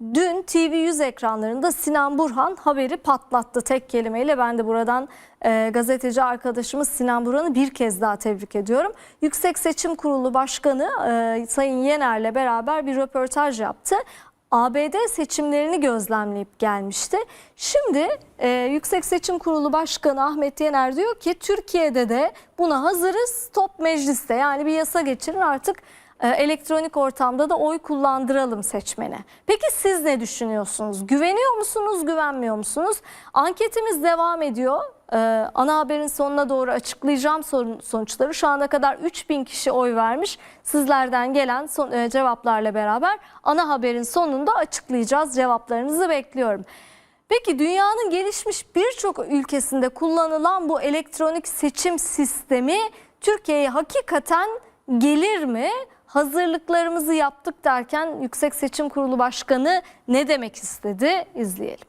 Dün TV100 ekranlarında Sinan Burhan haberi patlattı tek kelimeyle. Ben de buradan e, gazeteci arkadaşımız Sinan Burhan'ı bir kez daha tebrik ediyorum. Yüksek Seçim Kurulu Başkanı e, Sayın Yener'le beraber bir röportaj yaptı. ABD seçimlerini gözlemleyip gelmişti. Şimdi e, Yüksek Seçim Kurulu Başkanı Ahmet Yener diyor ki Türkiye'de de buna hazırız. Top mecliste yani bir yasa geçirin artık elektronik ortamda da oy kullandıralım seçmene. Peki siz ne düşünüyorsunuz? Güveniyor musunuz, güvenmiyor musunuz? Anketimiz devam ediyor. Ee, ana haberin sonuna doğru açıklayacağım sorun- sonuçları. Şu ana kadar 3000 kişi oy vermiş. Sizlerden gelen son- e, cevaplarla beraber ana haberin sonunda açıklayacağız. Cevaplarınızı bekliyorum. Peki dünyanın gelişmiş birçok ülkesinde kullanılan bu elektronik seçim sistemi Türkiye'ye hakikaten gelir mi? Hazırlıklarımızı yaptık derken Yüksek Seçim Kurulu Başkanı ne demek istedi? İzleyelim.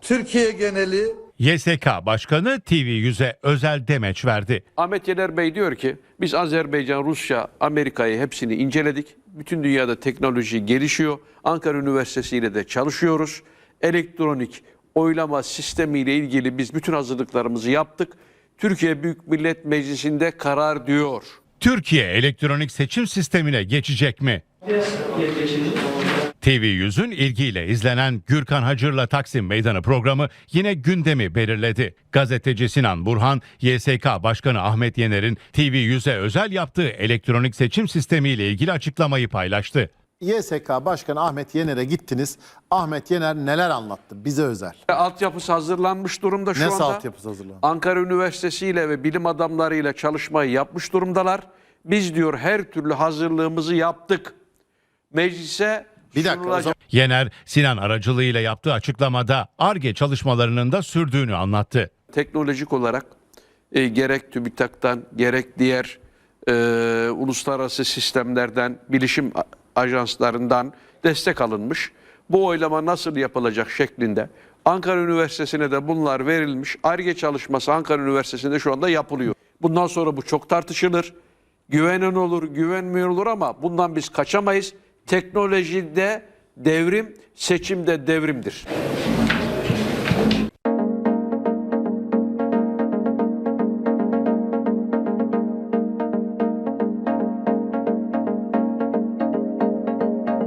Türkiye geneli YSK Başkanı TV100'e özel demeç verdi. Ahmet Yener Bey diyor ki biz Azerbaycan, Rusya, Amerika'yı hepsini inceledik. Bütün dünyada teknoloji gelişiyor. Ankara Üniversitesi ile de çalışıyoruz. Elektronik oylama sistemiyle ilgili biz bütün hazırlıklarımızı yaptık. Türkiye Büyük Millet Meclisi'nde karar diyor. Türkiye elektronik seçim sistemine geçecek mi? TV100'ün ilgiyle izlenen Gürkan Hacır'la Taksim Meydanı programı yine gündemi belirledi. Gazeteci Sinan Burhan, YSK Başkanı Ahmet Yener'in TV100'e özel yaptığı elektronik seçim sistemiyle ilgili açıklamayı paylaştı. YSK Başkanı Ahmet Yener'e gittiniz. Ahmet Yener neler anlattı bize özel? Altyapısı hazırlanmış durumda şu Nasıl anda. altyapısı hazırlandı? Ankara Üniversitesi ile ve bilim adamlarıyla çalışmayı yapmış durumdalar. Biz diyor her türlü hazırlığımızı yaptık. Meclise Bir dakika o sunulacak- zaman Yener, Sinan aracılığıyla yaptığı açıklamada ARGE çalışmalarının da sürdüğünü anlattı. teknolojik olarak e, gerek TÜBİTAK'tan gerek diğer e, uluslararası sistemlerden, bilişim a- ajanslarından destek alınmış. Bu oylama nasıl yapılacak şeklinde Ankara Üniversitesi'ne de bunlar verilmiş. ARGE çalışması Ankara Üniversitesi'nde şu anda yapılıyor. Bundan sonra bu çok tartışılır. Güvenen olur, güvenmiyor olur ama bundan biz kaçamayız. Teknolojide devrim, seçimde devrimdir.